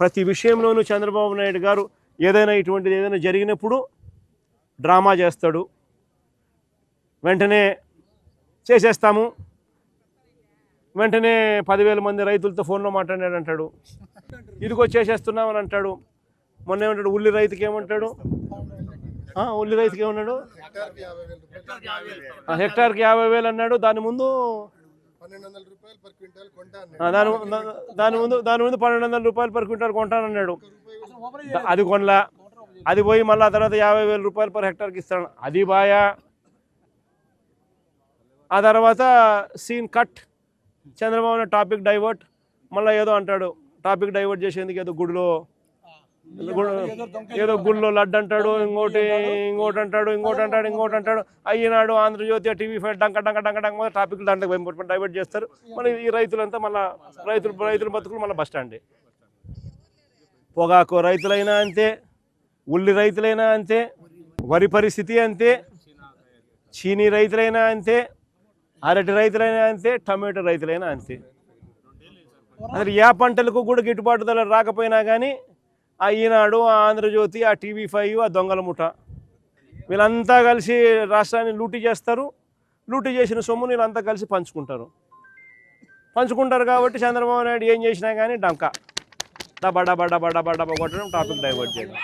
ప్రతి విషయంలోనూ చంద్రబాబు నాయుడు గారు ఏదైనా ఇటువంటిది ఏదైనా జరిగినప్పుడు డ్రామా చేస్తాడు. వెంటనే చేసేస్తాము. వెంటనే పదివేల మంది రైతులతో ఫోన్లో మాట్లాడాడు అంటాడు. ఇదిగో చేసేస్తున్నామని అంటాడు. మొన్న ఏమంటాడు? ఉల్లి రైతుకి ఏమంటాడు? ఉల్లి రైతుకి ఏమన్నాడు? ఆ, హెక్టార్కి యాభై వేలు అన్నాడు. దాని ముందు దాని దాని ముందు దాని ముందు పన్నెండు వందల రూపాయలు పర్ క్వింటాల్ కొంటానన్నాడు. అది కొనలా. అది పోయి మళ్ళీ ఆ తర్వాత యాభై వేల రూపాయలు పర్ హెక్టార్కి ఇస్తాను. అది బాయా. ఆ తర్వాత scene cut Chandrababu topic divert మళ్ళీ ఏదో అంటాడు. టాపిక్ డైవర్ట్ చేసేందుకు ఏదో గుడిలో ఏదో గుళ్ళో లడ్డు అంటాడు ఇంకోటి ఇంకోటి అంటాడు ఇంకోటి అంటాడు ఇంకోటి అంటాడు అయ్యినాడు ఆంధ్రజ్యోతి టీవీ ఫైవ్ డంక డంక డంక డంక టాపిక్ టాపిక్లు దాంట్లో డైవర్ట్ చేస్తారు. మళ్ళీ ఈ రైతులంతా మళ్ళీ రైతులు రైతుల బతుకులు మళ్ళీ బస్ పొగాకు రైతులైనా అంతే ఉల్లి రైతులైనా అంతే వరి పరిస్థితి అంతే చీనీ రైతులైనా అంతే అరటి రైతులైనా అంతే టమాటో రైతులైనా అంతే. అసలు ఏ పంటలకు కూడా గిట్టుబాటు ధర రాకపోయినా కానీ ఆ ఈనాడు ఆ ఆంధ్రజ్యోతి ఆ టీవీ ఫైవ్ ఆ దొంగల ముఠ. వీళ్ళంతా కలిసి రాష్ట్రాన్ని లూటీ చేస్తారు. లూటీ చేసిన సొమ్ము వీళ్ళంతా కలిసి పంచుకుంటారు. పంచుకుంటారు కాబట్టి చంద్రబాబు నాయుడు ఏం చేసినా కానీ డంకా. డబ్బా డబ్బా డబ్బా డబ్బా డబ్బా కొట్టడం టాపిక్ డైవర్ట్ చేయడం.